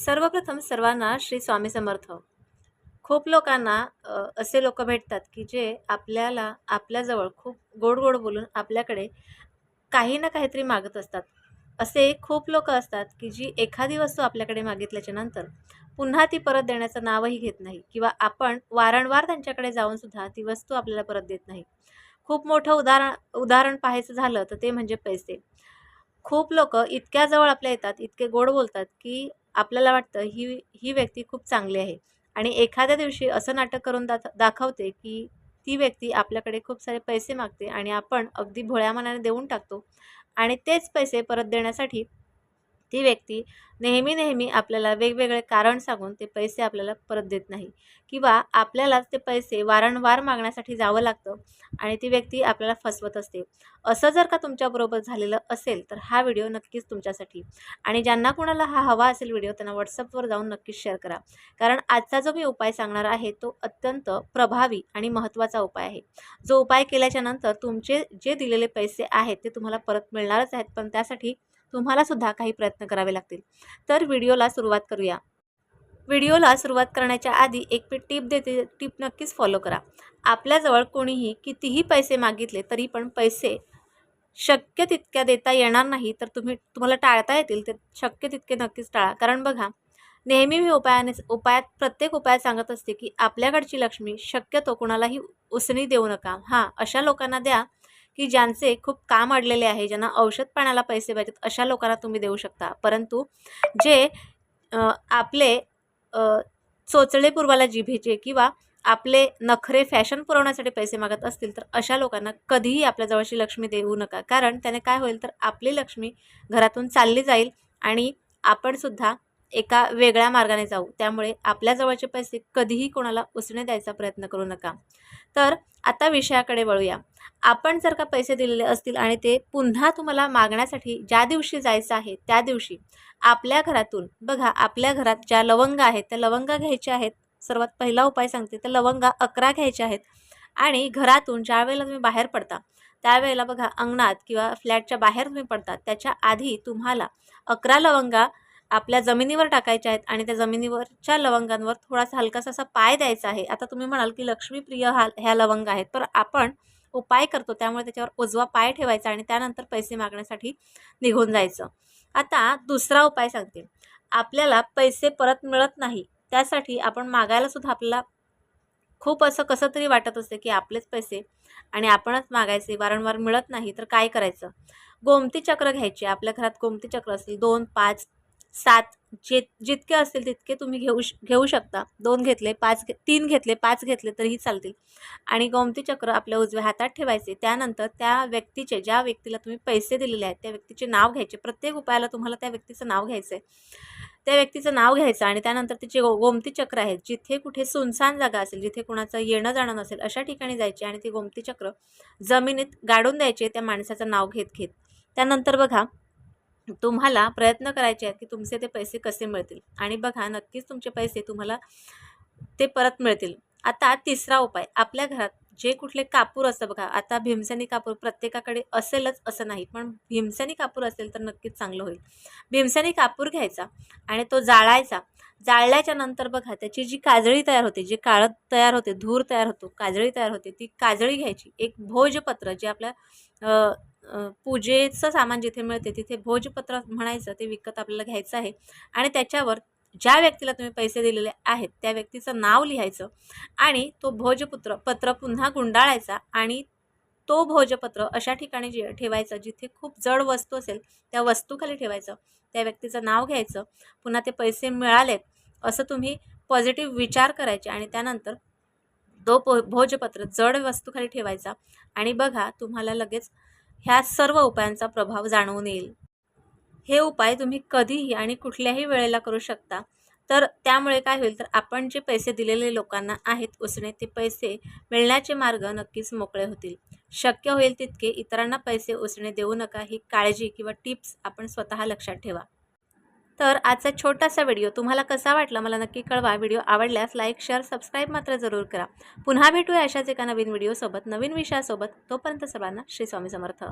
सर्वप्रथम सर्वांना श्री स्वामी समर्थ. खूप लोकांना असे लोक भेटतात की जे आपल्याला आपल्याजवळ खूप गोड गोड बोलून आपल्याकडे काही ना काहीतरी मागत असतात. असे खूप लोक असतात की जी एखादी वस्तू आपल्याकडे मागितल्याच्या नंतर पुन्हा ती परत देण्याचं नावही घेत नाही किंवा आपण वारंवार त्यांच्याकडे जाऊनसुद्धा ती वस्तू आपल्याला परत देत नाही. खूप मोठं उदाहरण उदाहरण पाहायचं झालं तर ते म्हणजे पैसे. खूप लोक इतक्या जवळ आपल्या येतात इतके गोड बोलतात की आपल्याला वाटतं ही ही व्यक्ती खूप चांगली आहे. आणि एखाद्या दिवशी असं नाटक करून दा दाखवते की ती व्यक्ती आपल्याकडे खूप सारे पैसे मागते आणि आपण अगदी भोळ्या मनाने देऊन टाकतो आणि तेच पैसे परत देण्यासाठी ती व्यक्ती नेहमी नेहमी आपल्याला वेगवेगळे कारण सांगून ते पैसे आपल्याला परत देत नाही. किंवा आपल्यालाच ते पैसे वारंवार मागण्यासाठी जावं लागतं आणि ती व्यक्ती आपल्याला फसवत असते. असं जर का तुमच्याबरोबर झालेलं असेल तर हा व्हिडिओ नक्कीच तुमच्यासाठी. आणि ज्यांना कुणाला हा हवा असेल व्हिडिओ त्यांना व्हॉट्सअपवर जाऊन नक्कीच शेअर करा. कारण आजचा जो मी उपाय सांगणार आहे तो अत्यंत प्रभावी आणि महत्त्वाचा उपाय आहे. जो उपाय केल्याच्यानंतर तुमचे जे दिलेले पैसे आहेत ते तुम्हाला परत मिळणारच आहेत. पण त्यासाठी तुम्हालासुद्धा काही प्रयत्न करावे लागतील. तर व्हिडिओला सुरुवात करूया. व्हिडिओला सुरुवात करण्याच्या आधी एक मी टीप देते टीप नक्कीच फॉलो करा. आपल्याजवळ कोणीही कितीही पैसे मागितले तरी पण पैसे शक्य तितक्या देता येणार नाही तर तुम्ही तुम्हाला टाळता येतील ते शक्य तितके नक्कीच टाळा. कारण बघा नेहमी मी उपायाने उपायात प्रत्येक उपायात सांगत असते की आपल्याकडची लक्ष्मी शक्यतो कोणालाही उसणी देऊ नका. हां अशा लोकांना द्या की ज्यांचे खूप काम अडलेले आहे ज्यांना औषध पाण्याला पैसे पाहिजेत अशा लोकांना तुम्ही देऊ शकता. परंतु जे आपले चोचळे पुरवाला जिभेचे किंवा आपले नखरे फॅशन पुरवण्यासाठी पैसे मागत असतील तर अशा लोकांना कधीही आपल्याजवळची लक्ष्मी देऊ नका. कारण त्याने काय होईल तर आपली लक्ष्मी घरातून चालली जाईल आणि आपणसुद्धा एका वेगळ्या मार्गाने जाऊ. त्यामुळे आपल्या जवळचे पैसे कधीही कोणाला उसणे द्यायचा प्रयत्न करू नका. तर आता विषयाकडे वळूया. आपण जर का पैसे दिलेले असतील आणि ते पुन्हा तुम्हाला मागण्यासाठी ज्या दिवशी जायचं आहे त्या दिवशी आपल्या घरातून बघा आपल्या घरात ज्या लवंगा आहेत त्या लवंगा घ्यायच्या आहेत. सर्वात पहिला उपाय सांगते तर लवंगा अकरा घ्यायच्या आहेत. आणि घरातून ज्या वेळेला तुम्ही बाहेर पडता त्यावेळेला बघा अंगणात किंवा फ्लॅटच्या बाहेर तुम्ही पडता त्याच्या आधी तुम्हाला अकरा लवंगा आपल्या जमिनीवर टाकायच्या आहेत आणि त्या जमिनीवरच्या लवंगांवर थोडासा हलकासा असा पाय द्यायचा आहे. आता तुम्ही म्हणाल की लक्ष्मीप्रिय हा ह्या लवंग आहेत. तर आपण उपाय करतो. त्यामुळे त्याच्यावर उजवा पाय ठेवायचा आणि त्यानंतर पैसे मागण्यासाठी निघून जायचं. आता दुसरा उपाय सांगते. आपल्याला पैसे परत मिळत नाही. त्यासाठी आपण मागायला सुद्धा आपल्याला खूप असं कसं तरी वाटत असते की आपलेच पैसे आणि आपणच मागायचे. वारंवार मिळत नाही तर काय करायचं? गोमती चक्र घ्यायचे. आपल्या घरात गोमती चक्र असतील दोन पाच सात जे जितके असतील तितके तुम्ही घेऊ श घेऊ शकता. दोन घेतले पाच घे तीन घेतले पाच घेतले तरीही चालतील. आणि गोमती चक्र आपल्या उजव्या हातात ठेवायचे. त्यानंतर त्या व्यक्तीचे ज्या व्यक्तीला तुम्ही पैसे दिलेले आहेत त्या व्यक्तीचे नाव घ्यायचे. प्रत्येक उपायाला तुम्हाला त्या व्यक्तीचं नाव घ्यायचं आहे त्या व्यक्तीचं नाव घ्यायचं आणि त्यानंतर तिचे गो गोमती चक्र आहेत. जिथे कुठे सुनसान जागा असेल जिथे कुणाचं येणं जाणं नसेल अशा ठिकाणी जायचे आणि ते गोमती चक्र जमिनीत गाडून द्यायचे त्या माणसाचं नाव घेत घेत. त्यानंतर बघा तुम्हाला प्रयत्न करायचे आहेत की तुमचे ते पैसे कसे मिळतील. आणि बघा नक्कीच तुमचे पैसे तुम्हाला ते परत मिळतील. आता तिसरा उपाय आपल्या घरात जे कुठले कापूर असतं बघा आता भीमसेनी कापूर प्रत्येकाकडे असेलच असं नाही पण भीमसेनी कापूर असेल तर नक्कीच चांगलं होईल. भीमसेनी कापूर घ्यायचा आणि तो जाळायचा. जाळल्याच्या नंतर बघा त्याची जी काजळी तयार होते जी काळं तयार होते धूर तयार होतो काजळी तयार होते ती काजळी घ्यायची. एक भोजपत्र जे आपल्या पूजेचं सामान जिथे मिळते तिथे भोजपत्र म्हणायचं ते विकत आपल्याला घ्यायचं आहे. आणि त्याच्यावर ज्या व्यक्तीला तुम्ही पैसे दिलेले आहेत त्या व्यक्तीचं नाव लिहायचं आणि तो भोजपुत्र पत्र पुन्हा गुंडाळायचा आणि तो भोजपत्र अशा ठिकाणी जे ठेवायचं जिथे खूप जड वस्तू असेल त्या वस्तूखाली ठेवायचं. त्या व्यक्तीचं नाव घ्यायचं. पुन्हा ते पैसे मिळालेत असं तुम्ही पॉझिटिव्ह विचार करायचे आणि त्यानंतर तो पो भोजपत्र जड वस्तूखाली ठेवायचा. आणि बघा तुम्हाला लगेच ह्या सर्व उपायांचा प्रभाव जाणवून येईल. हे उपाय तुम्ही कधीही आणि कुठल्याही वेळेला करू शकता. तर त्यामुळे काय होईल तर आपण जे पैसे दिलेले लोकांना आहेत उसने ते पैसे मिळण्याचे मार्ग नक्कीच मोकळे होतील. शक्य होईल तितके इतरांना पैसे उसणे देऊ नका ही काळजी किंवा टिप्स आपण स्वतः लक्षात ठेवा. तर आजचा छोटासा व्हिडिओ तुम्हाला कसा वाटला मला नक्की कळवा. व्हिडिओ आवडल्यास लाईक शेअर सबस्क्राईब मात्र जरूर करा. पुन्हा भेटूया अशाच एका नवीन व्हिडिओसोबत नवीन विषयासोबत. तोपर्यंत सर्वांना श्री स्वामी समर्थ.